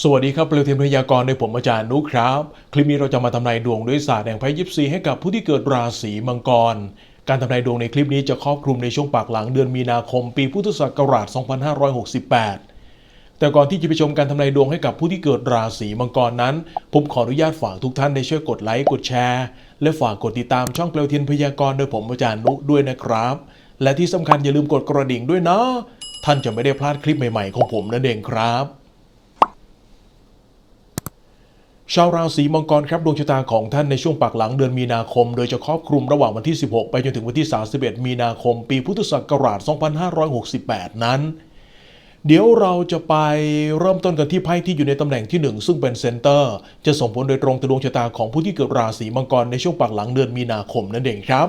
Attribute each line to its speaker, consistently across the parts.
Speaker 1: สวัสดีครับเปลวเทียนพยากรณ์โดยผมอาจารย์นุครับ คลิปนี้เราจะมาทำนายดวงด้วยศาสตร์แห่งไพ่ยิปซีให้กับผู้ที่เกิดราศีมังกร การทำนายดวงในคลิปนี้จะครอบคลุมในช่วงปากหลังเดือนมีนาคม ปีพุทธศักราช 2568 แต่ก่อนที่จะไปชมการทำนายดวงให้กับผู้ที่เกิดราศีมังกรนั้น ผมขออนุญาตฝากทุกท่านได้ช่วยกดไลค์กดแชร์ และฝากกดติดตามช่องเปลวเทียนพยากรณ์โดยผมอาจารย์นุด้วยนะครับ และที่สำคัญอย่าลืมกดกระดิ่งด้วยนะ ท่านจะไม่ได้พลาดคลิปใหม่ๆของผมนั่นเองครับ ชาวราศีมังกรครับดวงชะตาของท่านในช่วงปากหลังเดือนมีนาคม โดยจะครอบคลุมระหว่างวันที่ 16 ไปจนถึงวันที่ 31 มีนาคม ปีพุทธศักราช 2568 นั้น เดี๋ยวเราจะไปเริ่มต้นกันที่ไพ่ที่อยู่ในตำแหน่งที่ 1 ซึ่งเป็นเซนเตอร์ จะส่งผลโดยตรงต่อดวงชะตาของผู้ที่เกิดราศีมังกรในช่วงปากหลังเดือนมีนาคมนั่นเองครับ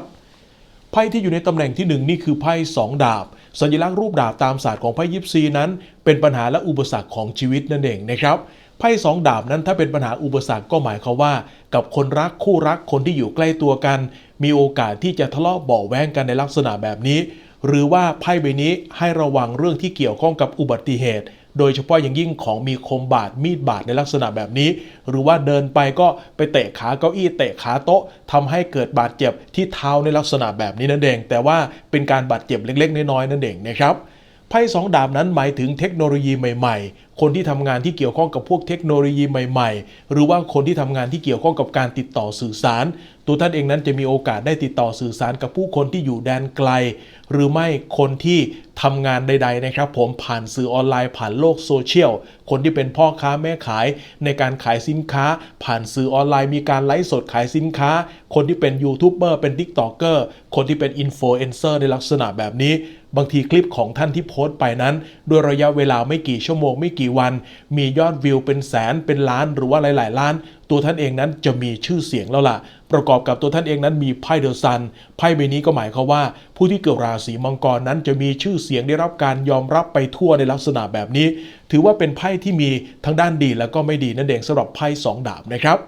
Speaker 1: ไพ่ที่อยู่ในตำแหน่งที่หนึ่งนี่คือไพ่สองดาบ สัญลักษณ์รูปดาบตามศาสตร์ของไพ่ยิปซีนั้น เป็นปัญหาและอุปสรรคของชีวิตนั่นเองนะครับ พ่สองดาบนั้นถ้าเป็นปัญหาอุปสรรคก็หมายความว่า กับคนรักคู่รักคนที่อยู่ใกล้ตัวกัน มีโอกาสที่จะทะเลาะเบาแวงกันในลักษณะแบบนี้ หรือว่าไพ่ใบนี้ให้ระวังเรื่องที่เกี่ยวข้องกับอุบัติเหตุ โดยเฉพาะอย่างยิ่งของมีคมบาดมีดบาดในลักษณะแบบนี้ หรือว่าเดินไปก็ไปเตะขาเก้าอี้เตะขาโต๊ะทำให้เกิดบาดเจ็บที่เท้าในลักษณะแบบนี้นั่นเอง แต่ว่าเป็นการบาดเจ็บเล็ก ๆ น้อยๆนั่นเองนะครับไพ่สองดาบนั้นหมายถึงเทคโนโลยีใหม่ๆคนที่ทำงานที่เกี่ยวข้องกับพวกเทคโนโลยีใหม่ๆ หรือว่าคนที่ทำงานที่เกี่ยวข้องกับการติดต่อสื่อสาร ตัวท่านเองนั้นจะมีโอกาสได้ติดต่อสื่อสารกับผู้คนที่อยู่แดนไกล หรือไม่คนที่ทำงานใด ๆ นะครับ ผมผ่านสื่อออนไลน์ผ่านโลกโซเชียลคนที่เป็นพ่อค้าแม่ขายในการขายสินค้า ผ่านสื่อออนไลน์มีการไลฟ์สดขายสินค้า คนที่เป็นยูทูบเบอร์เป็นทิกตอกเกอร์คนที่เป็นอินฟลูเอนเซอร์ในลักษณะแบบนี้ บางทีคลิปของท่านที่โพสต์ไปนั้น ด้วยระยะเวลาไม่กี่ชั่วโมงไม่กี่วัน มียอดวิวเป็นแสนเป็นล้านหรือว่าหลาย ๆ ล้าน ตัวท่านเองนั้นจะมีชื่อเสียงแล้วล่ะ ประกอบกับตัวท่านเองนั้นมีไพ่เดอะซันไพ่ใบนี้ก็หมายความว่า ผู้ที่เกิดราศีมังกรนั้นจะมีชื่อเสียงได้รับการยอมรับไปทั่วในลักษณะแบบนี้ ถือว่าเป็นไพ่ที่มีทั้งด้านดีและก็ไม่ดีนั่นเองสำหรับไพ่สองดาบนะครับ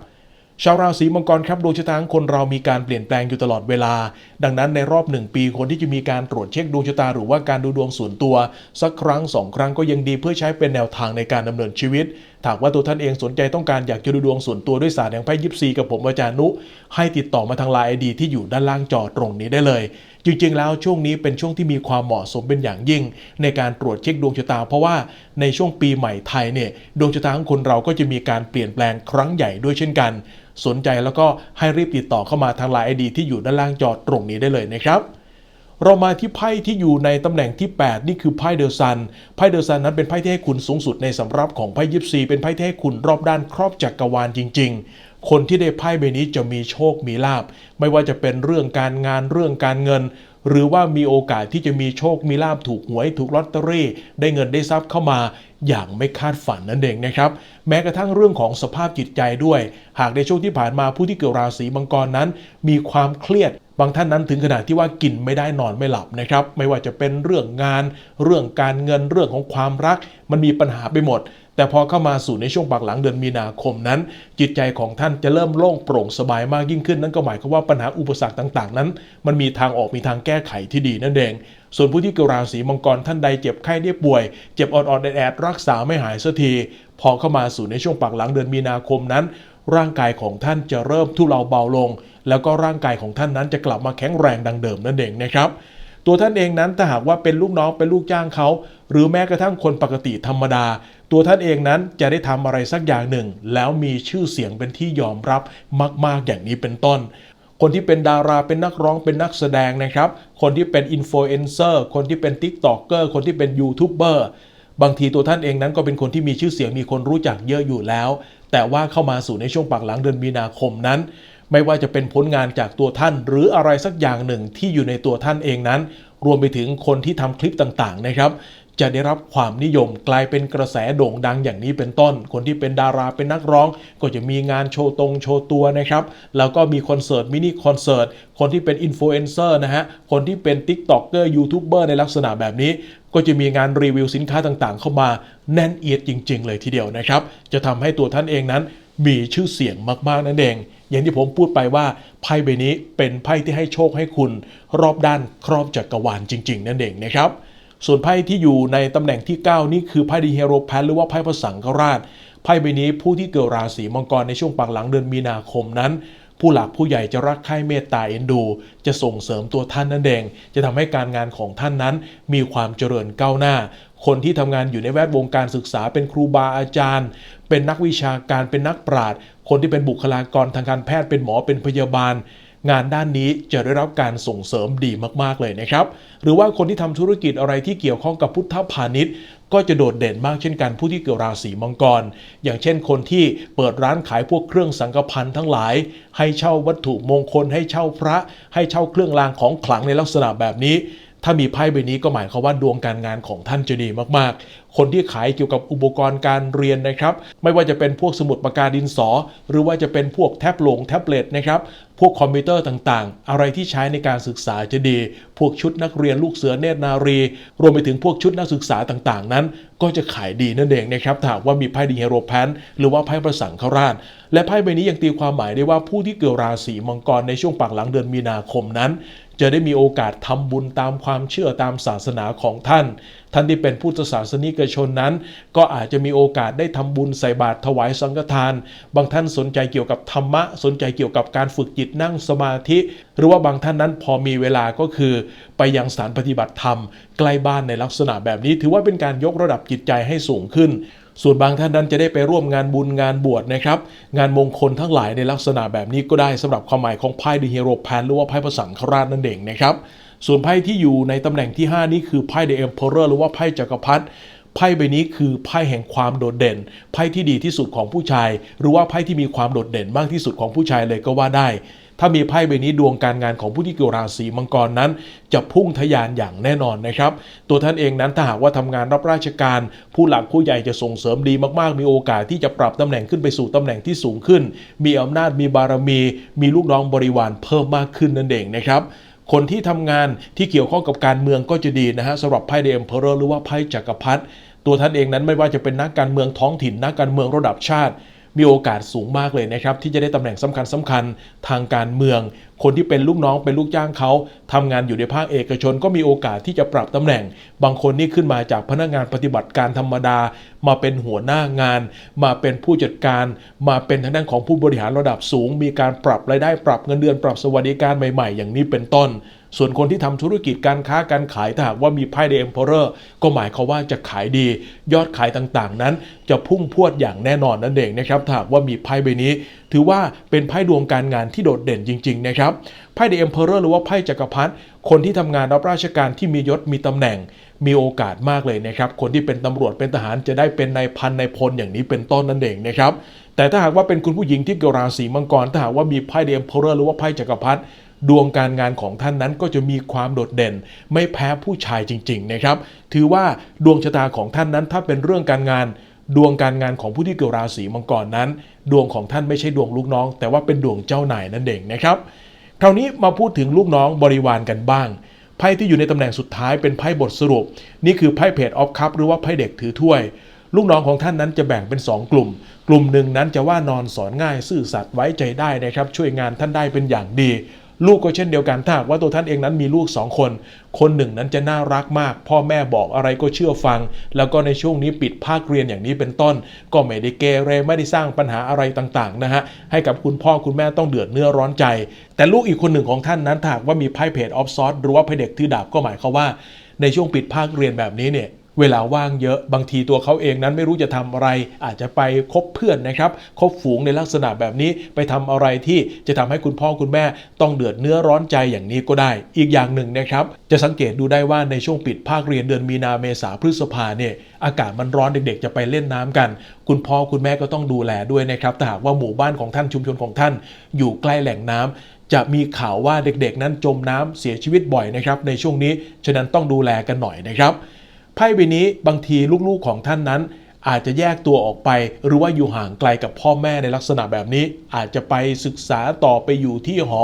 Speaker 1: ชาวราศีมังกรครับดวงชะตาของคนเรามีการเปลี่ยนแปลงอยู่ตลอดเวลา ดังนั้นในรอบหนึ่งปีคนที่จะมีการตรวจเช็คดวงชะตาหรือว่าการดูดวงส่วนตัว สักครั้งสองครั้งก็ยังดีเพื่อใช้เป็นแนวทางในการดำเนินชีวิตถากว่าตัวท่านเองสนใจต้องการอยากจะดูดวงส่วนตัวด้วยศาสตร์แห่งไพ่ยิปซีกับผมอาจารย์นุ ให้ติดต่อมาทางไลน์ไอดีที่อยู่ด้านล่างจอตรงนี้ได้เลย จริงๆ แล้วช่วงนี้เป็นช่วงที่มีความเหมาะสมเป็นอย่างยิ่ง ในการตรวจเช็คดวงชะตา เพราะว่าในช่วงปีใหม่ไทยเนี่ยดวงชะตาของคนเราก็จะมีการเปลี่ยนแปลงครั้งใหญ่ด้วยเช่นกัน สนใจแล้วก็ให้รีบติดต่อเข้ามาทางไลน์ไอดีที่อยู่ด้านล่างจอตรงนี้ได้เลยนะครับเรามาที่ไพ่ที่อยู่ในตำแหน่งที่ 8 นี่คือไพ่เดอะซัน ไพ่เดอะซันนั้นเป็นไพ่ที่ให้คุณสูงสุดในสำรับของไพ่ยิปซีเป็นไพ่ที่ให้คุณรอบด้านครอบจักรวาลจริง ๆ คนที่ได้ไพ่ใบนี้จะมีโชคมีลาบ ไม่ว่าจะเป็นเรื่องการงานเรื่องการเงิน หรือว่ามีโอกาสที่จะมีโชคมีลาบถูกหวยถูกลอตเตอรี่ ได้เงินได้ทรัพย์เข้ามาอย่างไม่คาดฝันนั่นเองนะครับ แม้กระทั่งเรื่องของสภาพจิตใจด้วย หากในช่วงที่ผ่านมาผู้ที่เกิดราศีมังกรนั้น มีความเครียดบางท่านนั้นถึงขนาดที่ว่ากินไม่ได้นอนไม่หลับนะครับ ไม่ว่าจะเป็นเรื่องงาน เรื่องการเงินเรื่องของความรัก มันมีปัญหาไปหมด แต่พอเข้ามาสู่ในช่วงปากหลังเดือนมีนาคมนั้น จิตใจของท่านจะเริ่มโล่งโปร่งสบายมากยิ่งขึ้น นั่นก็หมายความว่าปัญหาอุปสรรคต่างๆ นั้น มันมีทางออกมีทางแก้ไขที่ดีนั่นเองส่วนผู้ที่เกิดราศีมังกรท่านใดเจ็บไข้ได้ป่วย เจ็บอ่อนๆแอดๆรักษาไม่หายสักทีพอเข้ามาสู่ในช่วงปากหลังเดือนมีนาคมนั้น ร่างกายของท่านจะเริ่มทุเลาเบาลง แล้วก็ร่างกายของท่านนั้นจะกลับมาแข็งแรงดังเดิมนั่นเองนะครับ ตัวท่านเองนั้นถ้าหากว่าเป็นลูกน้องเป็นลูกจ้างเขา หรือแม้กระทั่งคนปกติธรรมดา ตัวท่านเองนั้นจะได้ทำอะไรสักอย่างหนึ่ง แล้วมีชื่อเสียงเป็นที่ยอมรับมาก ๆอย่างนี้เป็นต้นคนที่เป็นดาราเป็นนักร้องเป็นนักแสดงนะครับ คนที่เป็นอินฟลูเอนเซอร์คนที่เป็นทิกตอกเกอร์คนที่เป็นยูทูบเบอร์บางทีตัวท่านเองนั้นก็เป็นคนที่มีชื่อเสียงมีคนรู้จักเยอะอยู่แล้ว แต่ว่าเข้ามาสู่ในช่วงปากหลังเดือนมีนาคมนั้น ไม่ว่าจะเป็นผลงานจากตัวท่าน หรืออะไรสักอย่างหนึ่งที่อยู่ในตัวท่านเองนั้น รวมไปถึงคนที่ทำคลิปต่างๆนะครับ จะได้รับความนิยมกลายเป็นกระแสโด่งดังอย่างนี้เป็นต้น คนที่เป็นดาราเป็นนักร้อง ก็จะมีงานโชว์ตรงโชว์ตัวนะครับ แล้วก็มีคอนเสิร์ตมินิคอนเสิร์ตคนที่เป็นอินฟลูเอนเซอร์นะฮะคนที่เป็นทิกต็อกเกอร์ยูทูบเบอร์ในลักษณะแบบนี้ก็จะมีงานรีวิวสินค้าต่างๆ เข้ามาแน่นเอียดจริง ๆ เลยทีเดียวนะครับ จะทำให้ตัวท่านเองนั้นมีชื่อเสียงมากๆนั่นเอง อย่างที่ผมพูดไปว่าไพ่ใบนี้เป็นไพ่ที่ให้โชคให้คุณ รอบด้านครอบจักรวาลจริง ๆ นั่นเองนะครับ ส่วนไพ่ที่อยู่ในตำแหน่งที่ 9 นี่คือไพ่ดีเฮโรแพนหรือว่าไพ่พระสังฆราชไพ่ใบนี้ผู้ที่เกิดราศีมังกรในช่วงปากหลังเดือนมีนาคมนั้นผู้หลักผู้ใหญ่จะรักใคร่เมตตาเอ็นดู จะส่งเสริมตัวท่านนั่นเอง จะทำให้การงานของท่านนั้น มีความเจริญก้าวหน้า คนที่ทำงานอยู่ในแวดวงการศึกษาเป็นครูบาอาจารย์ เป็นนักวิชาการเป็นนักปราชญ์ คนที่เป็นบุคลากรทางการแพทย์เป็นหมอเป็นพยาบาล งานด้านนี้จะได้รับการส่งเสริมดีมากๆเลยนะครับ หรือว่าคนที่ทำธุรกิจอะไรที่เกี่ยวข้องกับพุทธพาณิชย์ ก็จะโดดเด่นมากเช่นกันผู้ที่เกิดราศีมังกร อย่างเช่นคนที่เปิดร้านขายพวกเครื่องสังฆพันธ์ทั้งหลาย ให้เช่าวัตถุมงคล ให้เช่าพระ ให้เช่าเครื่องรางของขลังในลักษณะแบบนี้ ถ้ามีไพ่ใบนี้ก็หมายความว่าดวงการงานของท่านจะดีมากๆ คนที่ขายเกี่ยวกับอุปกรณ์การเรียนนะครับ ไม่ว่าจะเป็นพวกสมุดปากกาดินสอ หรือว่าจะเป็นพวกแท็บลงแท็บเล็ตนะครับ พวกคอมพิวเตอร์ต่างๆ อะไรที่ใช้ในการศึกษาจะดี พวกชุดนักเรียนลูกเสือเนตรนารี รวมไปถึงพวกชุดนักศึกษาต่างๆ นั้น ก็จะขายดีนั่นเองนะครับถาหากว่ามีไพ่ดีเฮโรแพนหรือว่าไพ่ประสังฆราช และไพ่ใบนี้ยังตีความหมายได้ว่าผู้ที่เกิดราศีมังกรในช่วงปากหลังเดือนมีนาคมนั้น จะได้มีโอกาสทำบุญตามความเชื่อตามศาสนาของท่าน ท่านที่เป็นพุทธศาสนิกชนนั้น ก็อาจจะมีโอกาสได้ทำบุญใส่บาตรถวายสังฆทาน บางท่านสนใจเกี่ยวกับธรรมะ สนใจเกี่ยวกับการฝึกจิตนั่งสมาธิ หรือว่าบางท่านนั้นพอมีเวลาก็คือ ไปยังสถานปฏิบัติธรรม ใกล้บ้านในลักษณะแบบนี้ ถือว่าเป็นการยกระดับจิตใจให้สูงขึ้น ส่วนบางท่านนั้นจะได้ไปร่วมงานบุญงานบวชนะครับ งานมงคลทั้งหลายในลักษณะแบบนี้ก็ได้สำหรับความหมายของไพ่ดีเฮโร่แพนหรือว่าไพ่พระสังฆราชนั่นเองนะครับ ส่วนไพ่ที่อยู่ในตำแหน่งที่ 5 นี้คือไพ่เดอะเอ็มเพอเรอร์หรือว่าไพ่จักรพรรดิไพ่ใบนี้คือไพ่แห่งความโดดเด่น ไพ่ที่ดีที่สุดของผู้ชาย หรือว่าไพ่ที่มีความโดดเด่นมากที่สุดของผู้ชายเลยก็ว่าได้ ถ้ามีไพ่ใบนี้ดวงการงานของผู้ที่เกิดราศีมังกรนั้น จะพุ่งทะยานอย่างแน่นอนนะครับ ตัวท่านเองนั้นถ้าหากว่าทำงานรับราชการ ผู้หลักผู้ใหญ่จะส่งเสริมดีมากๆ มีโอกาสที่จะปรับตำแหน่งขึ้นไปสู่ตำแหน่งที่สูงขึ้น มีอำนาจมีบารมี มีลูกน้องบริวารเพิ่มมากขึ้นนั่นเองนะครับคนที่ทำงานที่เกี่ยวข้องกับการเมืองก็จะดีนะฮะสำหรับไพ่เดมเพอร์หรือว่าไพ่จักรพรรดิตัวท่านเองนั้นไม่ว่าจะเป็นนักการเมืองท้องถิ่นนักการเมืองระดับชาติ มีโอกาสสูงมากเลยนะครับที่จะได้ตำแหน่งสำคัญสคัญทางการเมือง คนที่เป็นลูกน้องเป็นลูกจ้างเขาทำงานอยู่ในภาคเอกชน ก็มีโอกาสที่จะปรับตำแหน่ง บางคนนี่ขึ้นมาจากพนักงานปฏิบัติการธรรมดา มาเป็นหัวหน้างาน มาเป็นผู้จัดการ มาเป็นทางด้านของผู้บริหารระดับสูง มีการปรับรายได้ปรับเงินเดือนปรับสวัสดิการใหม่ ๆ อย่างนี้เป็นต้น ส่วนคนที่ทำธุรกิจการค้าการขายถ้าหากว่ามีไพ่เดมเพอร์ก็หมายความว่าจะขายดี ยอดขายต่างๆ นั้น จะพุ่งพรวดอย่างแน่นอนนั่นเองนะครับถ้าหากว่ามีไพ่ใบนี้ ถือว่าเป็นไพ่ดวงการงานที่โดดเด่นจริง ๆ นะครับไพ่เดมเพอร์หรือว่าไพ่จักรพรรดิคนที่ทำงานรับราชการที่มียศมีตำแหน่งมีโอกาสมากเลยนะครับ คนที่เป็นตำรวจเป็นทหารจะได้เป็นนายพันนายพลอย่างนี้เป็นต้นนั่นเองนะครับ แต่ถ้าหากว่าเป็นคุณผู้หญิงที่เกิดราศีมังกร ถ้าหากว่ามีไพ่เดมเพอร์หรือว่าไพ่จักรพรรดิ ดวงการงานของท่านนั้นก็จะมีความโดดเด่น ไม่แพ้ผู้ชายจริงๆนะครับ ถือว่าดวงชะตาของท่านนั้นถ้าเป็นเรื่องการงาน ดวงการงานของผู้ที่เกิดราศีมังกรนั้น ดวงของท่านไม่ใช่ดวงลูกน้อง แต่ว่าเป็นดวงเจ้านายนั่นเองนะครับคราวนี้มาพูดถึงลูกน้องบริวารกันบ้างไพ่ที่อยู่ในตำแหน่งสุดท้ายเป็นไพ่บทสรุป นี่คือไพ่เพจออฟคัพหรือว่าไพ่เด็กถือถ้วย ลูกน้องของท่านนั้นจะแบ่งเป็น 2 กลุ่ม กลุ่มหนึ่งนั้นจะว่านอนสอนง่าย ซื่อสัตย์ไว้ใจได้นะครับ ช่วยงานท่านได้เป็นอย่างดี ลูกก็เช่นเดียวกันถ้าว่าตัวท่านเองนั้นมีลูก 2 คน คนหนึ่งนั้นจะน่ารักมาก พ่อแม่บอกอะไรก็เชื่อฟัง แล้วก็ในช่วงนี้ปิดภาคเรียนอย่างนี้เป็นต้น ก็ไม่ได้เกเรไม่ได้สร้างปัญหาอะไรต่างๆนะฮะให้กับคุณพ่อคุณแม่ต้องเดือดเนื้อร้อนใจ แต่ลูกอีกคนหนึ่งของท่านนั้นถ้ากว่ามีไพ่เพจออฟซอสหรือว่าไพ่เด็กถือดาบก็หมายความว่า ในช่วงปิดภาคเรียนแบบนี้เนี่ย เวลาว่างเยอะบางทีตัวเขาเองนั้นไม่รู้จะทำอะไร อาจจะไปคบเพื่อนนะครับคบฝูงในลักษณะแบบนี้ไปทำอะไรที่จะทำให้คุณพ่อคุณแม่ต้องเดือดเนื้อร้อนใจอย่างนี้ก็ได้ อีกอย่างหนึ่งนะครับ จะสังเกตดูได้ว่าในช่วงปิดภาคเรียนเดือนมีนาเมษาพฤษภาเนี่ยอากาศมันร้อนเด็กๆ จะไปเล่นน้ำกัน คุณพ่อคุณแม่ก็ต้องดูแลด้วยนะครับถ้าหากว่าหมู่บ้านของท่านชุมชนของท่าน อยู่ใกล้แหล่งน้ำจะมีข่าวว่าเด็กๆ นั้นจมน้ำเสียชีวิตบ่อยนะครับในช่วงนี้ ฉะนั้นต้องดูแลกันหน่อยนะครับ ไพ่ใบนี้บางทีลูกๆของท่านนั้น อาจจะแยกตัวออกไป หรือว่าอยู่ห่างไกลกับพ่อแม่ในลักษณะแบบนี้ อาจจะไปศึกษาต่อไปอยู่ที่หอ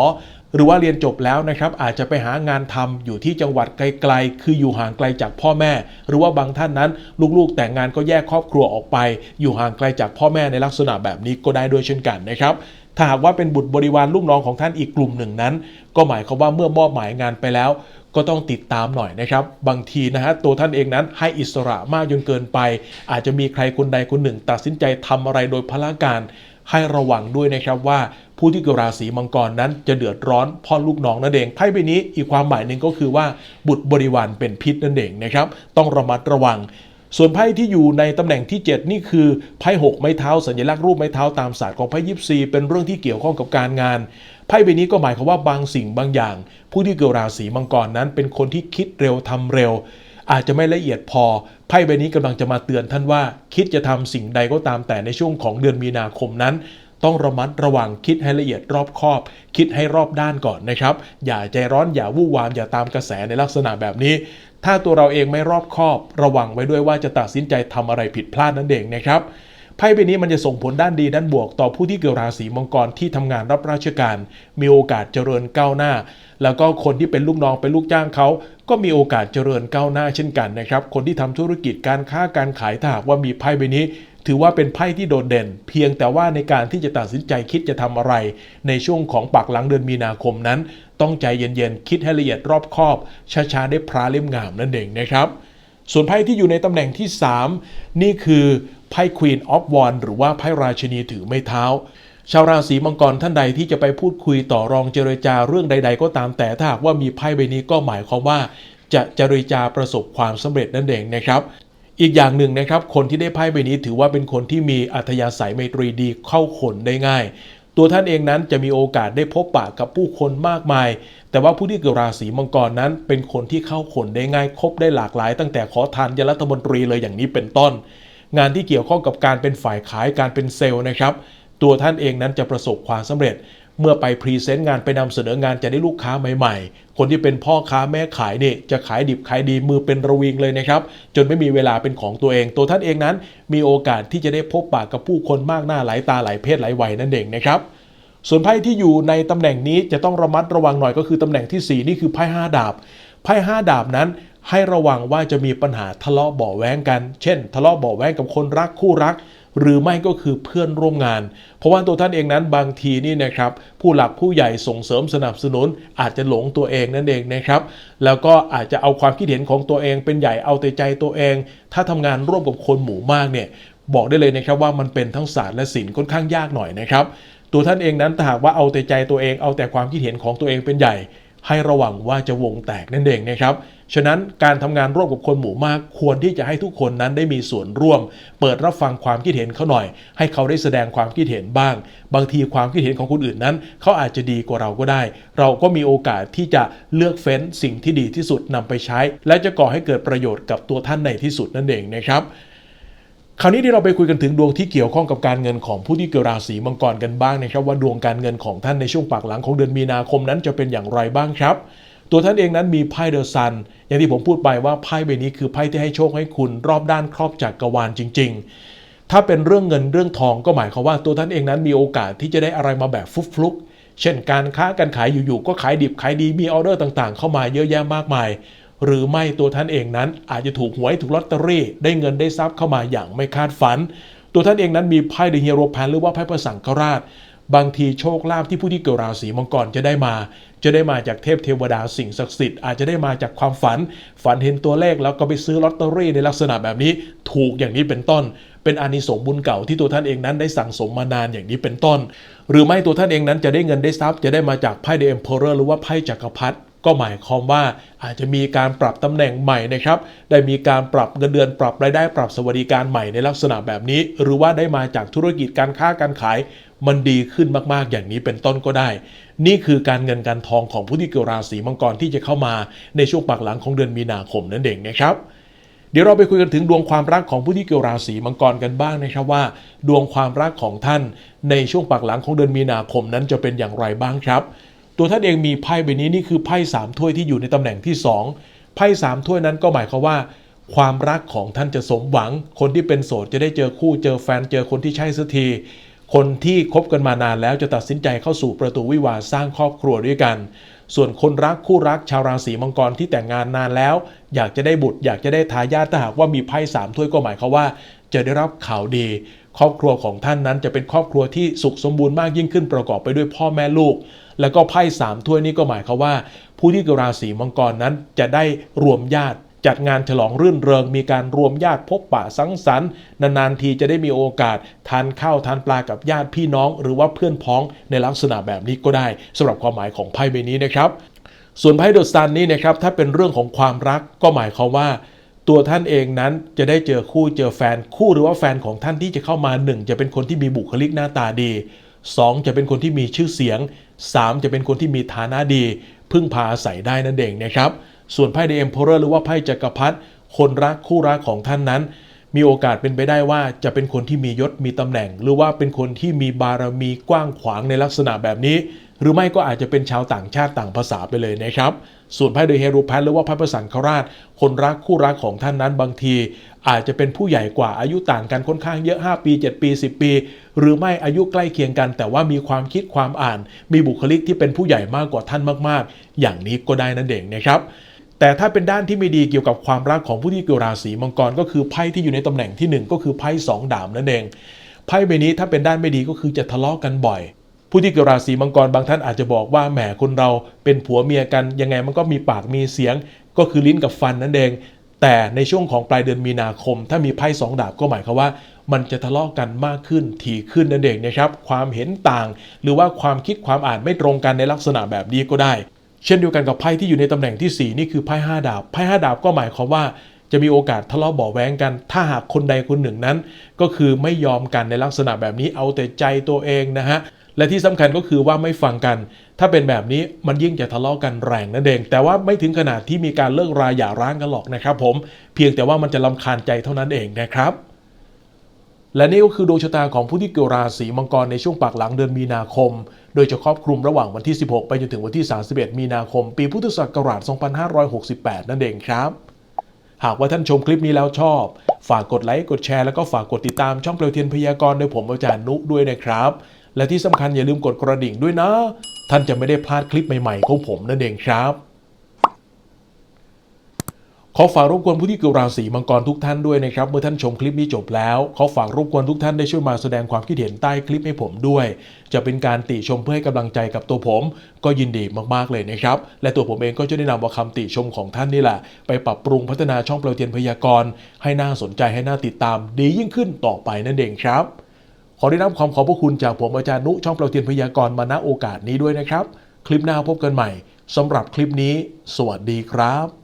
Speaker 1: หรือว่าเรียนจบแล้วนะครับ อาจจะไปหางานทำอยู่ที่จังหวัดไกลๆ คืออยู่ห่างไกลจากพ่อแม่ หรือว่าบางท่านนั้น ลูกๆ แต่งงานก็แยกครอบครัวออกไป อยู่ห่างไกลจากพ่อแม่ในลักษณะแบบนี้ก็ได้ด้วยเช่นกันนะครับถ้าหากว่าเป็นบุตรบริวารลูกน้องของท่านอีกกลุ่มหนึ่งนั้น ก็หมายความว่าเมื่อมอบหมายงานไปแล้ว ก็ต้องติดตามหน่อยนะครับ บางทีนะฮะตัวท่านเองนั้นให้อิสระมากจนเกินไป อาจจะมีใครคนใดคนหนึ่ง ตัดสินใจทำอะไรโดยพละการให้ระวังด้วยนะครับว่าผู้ที่เกิดราศีมังกรนั้นจะเดือดร้อนพ่อลูกน้องนั่นเองไพ่ใบนี้อีกความหมายหนึ่งก็คือว่าบุตรบริวารเป็นพิษนั่นเองนะครับ ต้องระมัดระวัง ส่วนไพ่ที่อยู่ในตำแหน่งที่ 7 นี่คือไพ่หกไม้เท้าสัญลักษณ์รูปไม้เท้าตามศาสตร์ของไพ่ยิปซีเป็นเรื่องที่เกี่ยวข้องกับการงาน ไพ่ใบนี้ก็หมายความว่าบางสิ่งบางอย่าง ผู้ที่เกิดราศีมังกรนั้น เป็นคนที่คิดเร็วทำเร็ว อาจจะไม่ละเอียดพอไพ่ใบนี้กำลังจะมาเตือนท่านว่า คิดจะทำสิ่งใดก็ตามแต่ในช่วงของเดือนมีนาคมนั้นต้องระมัดระวังคิดให้ละเอียดรอบคอบ คิดให้รอบด้านก่อนนะครับ อย่าใจร้อนอย่าวู่วามอย่าตามกระแสในลักษณะแบบนี้ ถ้าตัวเราเองไม่รอบคอบ ระวังไว้ด้วยว่าจะตัดสินใจทำอะไรผิดพลาดนั่นเองนะครับ ไพ่ใบนี้มันจะส่งผลด้านดีด้านบวก ต่อผู้ที่เกิดราศีมังกรที่ทำงานรับราชการ มีโอกาสเจริญก้าวหน้า แล้วก็คนที่เป็นลูกน้องเป็นลูกจ้างเขาก็มีโอกาสเจริญก้าวหน้าเช่นกันนะครับ คนที่ทำธุรกิจการค้าการขายถ้าหากว่ามีไพ่ใบนี้ ถือว่าเป็นไพ่ที่โดดเด่น เพียงแต่ว่าในการที่จะตัดสินใจคิดจะทำอะไร ในช่วงของปากหลังเดือนมีนาคมนั้น ต้องใจเย็นๆคิดให้ละเอียดรอบคอบช้าๆได้พระเล่มงามนั่นเองนะครับส่วนไพ่ที่อยู่ในตำแหน่งที่ 3 นี่คือ ไพ่ Queen of Wands หรือว่าไพ่ราชินีถือไม้เท้า ชาวราศีมังกรท่านใดที่จะไปพูดคุยต่อรองเจรจาเรื่องใด ๆ ก็ตามแต่ถ้าหากว่ามีไพ่ใบนี้ก็หมายความว่า จะเจรจาประสบความสำเร็จนั่นเองนะครับอีกอย่างหนึ่งนะครับ คนที่ได้ไพ่ใบนี้ถือว่าเป็นคนที่มีอัธยาศัยไมตรีดีเข้าคนได้ง่าย ตัวท่านเองนั้นจะมีโอกาสได้พบปะกับผู้คนมากมาย แต่ว่าผู้ที่เกิดราศีมังกรนั้น เป็นคนที่เข้าคนได้ง่ายคบได้หลากหลาย ตั้งแต่ขอทานยนรัฐมนตรีเลยอย่างนี้เป็นต้น งานที่เกี่ยวข้องกับการเป็นฝ่ายขายการเป็นเซลล์นะครับ ตัวท่านเองนั้นจะประสบความสำเร็จ เมื่อไปพรีเซนต์งานไปนำเสนองานจะได้ลูกค้าใหม่ๆ คนที่เป็นพ่อค้าแม่ขายเนี่ยจะขายดิบขายดีมือเป็นระวิงเลยนะครับ จนไม่มีเวลาเป็นของตัวเอง ตัวท่านเองนั้น มีโอกาสที่จะได้พบปะกับผู้คนมากหน้าหลายตาหลายเพศหลายวัยนั่นเองนะครับส่วนไพ่ที่อยู่ในตำแหน่งนี้จะต้องระมัดระวังหน่อยก็คือตำแหน่งทีสี่4 นี่คือไพ่ห้าดาบไพ่ห้าดาบนั้น ให้ระวังว่าจะมีปัญหาทะเลาะเบาะแว้งกัน เช่น ทะเลาะเบาะแว้งกับคนรักคู่รัก หรือไม่ก็คือเพื่อนร่วมงาน เพราะว่าตัวท่านเองนั้นบางทีนี่นะครับผู้หลักผู้ใหญ่ส่งเสริมสนับสนุน อาจจะหลงตัวเองนั่นเองนะครับ แล้วก็อาจจะเอาความคิดเห็นของตัวเองเป็นใหญ่เอาแต่ใจตัวเอง ถ้าทำงานร่วมกับคนหมู่มากเนี่ยบอกได้เลยนะครับว่ามันเป็นทั้งศาสตร์และศิลป์ค่อนข้างยากหน่อยนะครับตัวท่านเองนั้นถ้าหากว่าเอาแต่ใจตัวเองเอาแต่ความคิดเห็นของตัวเองเป็นใหญ่ ให้ระวังว่าจะวงแตกนั่นเองนะครับ ฉะนั้นการทำงานร่วมกับคนหมู่มาก ควรที่จะให้ทุกคนนั้นได้มีส่วนร่วม เปิดรับฟังความคิดเห็นเขาหน่อย ให้เขาได้แสดงความคิดเห็นบ้าง บางทีความคิดเห็นของคนอื่นนั้น เขาอาจจะดีกว่าเราก็ได้ เราก็มีโอกาสที่จะเลือกเฟ้นสิ่งที่ดีที่สุดนำไปใช้ และจะก่อให้เกิดประโยชน์กับตัวท่านในที่สุดนั่นเองนะครับคราวนี้ที่เราไปคุยกันถึงดวงที่เกี่ยวข้องกับการเงินของผู้ที่เกิดราศีมังกรกันบ้างนะครับ ว่าดวงการเงินของท่านในช่วงปากหลังของเดือนมีนาคมนั้นจะเป็นอย่างไรบ้างครับ ตัวท่านเองนั้นมีไพ่เดอะซันอย่างที่ผมพูดไปว่าไพ่ใบนี้คือไพ่ที่ให้โชคให้คุณรอบด้านครอบจักรวาลจริง ๆ ถ้าเป็นเรื่องเงินเรื่องทองก็หมายความว่าตัวท่านเองนั้นมีโอกาสที่จะได้อะไรมาแบบฟุกฟลุกๆเช่นการค้าการขายอยู่ๆก็ขายดิบขายดีมีออเดอร์ต่างๆ เข้ามาเยอะแยะมากมาย หรือไม่ตัวท่านเองนั้นอาจจะถูกหวยถูกลอตเตอรี่ได้เงินได้ทรัพย์เข้ามาอย่างไม่คาดฝัน ตัวท่านเองนั้นมีไพ่เดอะเฮีโร่แพนหรือว่าไพ่ประสังฆราช บางทีโชคลาภที่ผู้ที่เกิดราศีมังกรจะได้มา จะได้มาจากเทพเทวดาสิ่งศักดิ์สิทธิ์อาจจะได้มาจากความฝัน ฝันเห็นตัวเลขแล้วก็ไปซื้อลอตเตอรี่ในลักษณะแบบนี้ ถูกอย่างนี้เป็นต้น เป็นอานิสงส์บุญเก่าที่ตัวท่านเองนั้นได้สั่งสมมานานอย่างนี้เป็นต้น หรือไม่ตัวท่านเองนั้นจะได้เงินได้ทรัพย์จะได้มาจากไพ่เดอะเอ็มเพเรอร์หรือว่าไพ่จักรพรรดิก็หมายความว่าอาจจะมีการปรับตำแหน่งใหม่นะครับ ได้มีการปรับเงินเดือนปรับรายได้ปรับสวัสดิการใหม่ในลักษณะแบบนี้ หรือว่าได้มาจากธุรกิจการค้าการขาย มันดีขึ้นมากๆอย่างนี้เป็นต้นก็ได้ นี่คือการเงินการทองของผู้ที่เกิดราศีมังกรที่จะเข้ามาในช่วงปากหลังของเดือนมีนาคมนั่นเองนะครับเดี๋ยวเราไปคุยกันถึงดวงความรักของผู้ที่เกี่ยวราศีมังกรกันบ้างนะครับว่า ดวงความรักของท่านในช่วงปากหลังของเดือนมีนาคมนั้นจะเป็นอย่างไรบ้างครับ ตัวท่านเองมีไพ่ใบนี้นี่คือไพ่สามถ้วยที่อยู่ในตำแหน่งที่สองไพ่สามถ้วยนั้นก็หมายความว่า ความรักของท่านจะสมหวัง คนที่เป็นโสดจะได้เจอคู่เจอแฟนเจอคนที่ใช่สักที คนที่คบกันมานานแล้วจะตัดสินใจเข้าสู่ประตูวิวาสร้างครอบครัวด้วยกัน ส่วนคนรักคู่รักชาวราศีมังกรที่แต่งงานนานแล้ว อยากจะได้บุตร อยากจะได้ทายาทถ้าหากว่ามีไพ่สามถ้วยก็หมายความว่า จะได้รับข่าวดี ครอบครัวของท่านนั้นจะเป็นครอบครัวที่สุขสมบูรณ์มากยิ่งขึ้นประกอบไปด้วยพ่อแม่ลูก แล้วก็ไพ่สามถ้วยนี้ก็หมายความว่า ผู้ที่เกิดราศีมังกรนั้นจะได้รวมญาติ จัดงานฉลองรื่นเริง มีการรวมญาติพบปะสังสรรค์นานๆทีจะได้มีโอกาส ทานข้าวทานปลากับญาติพี่น้อง หรือว่าเพื่อนพ้องในลักษณะแบบนี้ก็ได้สำหรับความหมายของไพ่ใบนี้นะครับ ส่วนไพ่เดอะซันนี้นะครับถ้าเป็นเรื่องของความรักก็หมายความว่าตัวท่านเองนั้นจะได้เจอคู่เจอแฟนคู่หรือว่าแฟนของท่านที่จะเข้ามา1จะเป็นคนที่มีบุคลิกหน้าตาดี 2 จะเป็นคนที่มีชื่อเสียง 3 จะเป็นคนที่มีฐานะดี พึ่งพาอาศัยได้นั่นเองนะครับ ส่วนไพ่เดอะเอ็มพอเรอร์หรือว่าไพ่จักรพรรดิคนรักคู่รักของท่านนั้น มีโอกาสเป็นไปได้ว่าจะเป็นคนที่มียศมีตำแหน่ง หรือว่าเป็นคนที่มีบารมีกว้างขวางในลักษณะแบบนี้ หรือไม่ก็อาจจะเป็นชาวต่างชาติต่างภาษาไปเลยนะครับส่วนไพ่เดอะเฮโรแพทหรือว่าไพ่ประสันคราช คนรักคู่รักของท่านนั้นบางที อาจจะเป็นผู้ใหญ่กว่าอายุต่างกันค่อนข้างเยอะ 5 ปี 7 ปี 10 ปี หรือไม่อายุใกล้เคียงกัน แต่ว่ามีความคิดความอ่าน มีบุคลิกที่เป็นผู้ใหญ่มากกว่าท่านมาก ๆ อย่างนี้ก็ได้นั่นเองนะครับ แต่ถ้าเป็นด้านที่ไม่ดีเกี่ยวกับความรักของผู้ที่เกิดราศีมังกรก็คือไพ่ที่อยู่ในตำแหน่งที่หนึ่งก็คือไพ่สองดาบนั่นเองไพ่ใบนี้ถ้าเป็นด้านไม่ดีก็คือจะทะเลาะกันบ่อย ผู้ที่เกิดราศีมังกรบางท่านอาจจะบอกว่าแหมคนเราเป็นผัวเมียกันยังไงมันก็มีปากมีเสียง ก็คือลิ้นกับฟันนั่นเอง แต่ในช่วงของปลายเดือนมีนาคม ถ้ามีไพ่สองดาบก็หมายความว่า มันจะทะเลาะกันมากขึ้นถี่ขึ้นนั่นเองนะครับ ความเห็นต่าง หรือว่าความคิดความอ่านไม่ตรงกันในลักษณะแบบนี้ก็ได้ เช่นเดียวกันกับไพ่ที่อยู่ในตำแหน่งที่ 4 นี่คือไพ่5ดาบไพ่5ดาบก็หมายความว่าจะมีโอกาสทะเลาะเบาะแว้งกัน ถ้าหากคนใดคนหนึ่งนั้น ก็คือไม่ยอมกันในลักษณะแบบนี้เอาแต่ใจตัวเองนะฮะและที่สำคัญก็คือว่าไม่ฟังกัน ถ้าเป็นแบบนี้มันยิ่งจะทะเลาะกันแรงนั่นเอง แต่ว่าไม่ถึงขนาดที่มีการเลิกราหย่าร้างกันหรอกนะครับผมเพียงแต่ว่ามันจะลำคาญใจเท่านั้นเองนะครับ และนี่ก็คือดวงชะตาของผู้ที่เกิดราศีมังกรในช่วงปากหลังเดือนมีนาคม โดยจะครอบคลุมระหว่างวันที่ 16 ไปจนถึงวันที่ 31 มีนาคม ปีพุทธศักราช 2568 นั่นเองครับ หากว่าท่านชมคลิปนี้แล้วชอบ ฝากกดไลค์ กดแชร์ แล้วก็ฝากกดติดตามช่องเปลวเทียนพยากรณ์โดยผมอาจารย์นุด้วยนะครับ และที่สำคัญอย่าลืมกดกระดิ่งด้วยนะ ท่านจะไม่ได้พลาดคลิปใหม่ๆของผมนั่นเองครับ ขอฝากรบกวนผู้ที่เกิดราศีมังกรทุกท่านด้วยนะครับ เมื่อท่านชมคลิปนี้จบแล้ว ขอฝากรบกวนทุกท่านได้ช่วยมาแสดงความคิดเห็นใต้คลิปให้ผมด้วย จะเป็นการติชมเพื่อให้กำลังใจกับตัวผม ก็ยินดีมากๆเลยนะครับ และตัวผมเองก็จะได้นำเอาคำติชมของท่านนี่แหละ ไปปรับปรุงพัฒนาช่องเปลวเทียนพยากรณ์ให้น่าสนใจให้น่าติดตาม ดียิ่งขึ้นต่อไปนั่นเองครับ ขอได้รับความขอบพระคุณจากผมอาจารย์นุช่องเปลวเทียนพยากรณ์มาณโอกาสนี้ด้วยนะครับ คลิปหน้าพบกันใหม่สำหรับคลิปนี้ สวัสดีครับ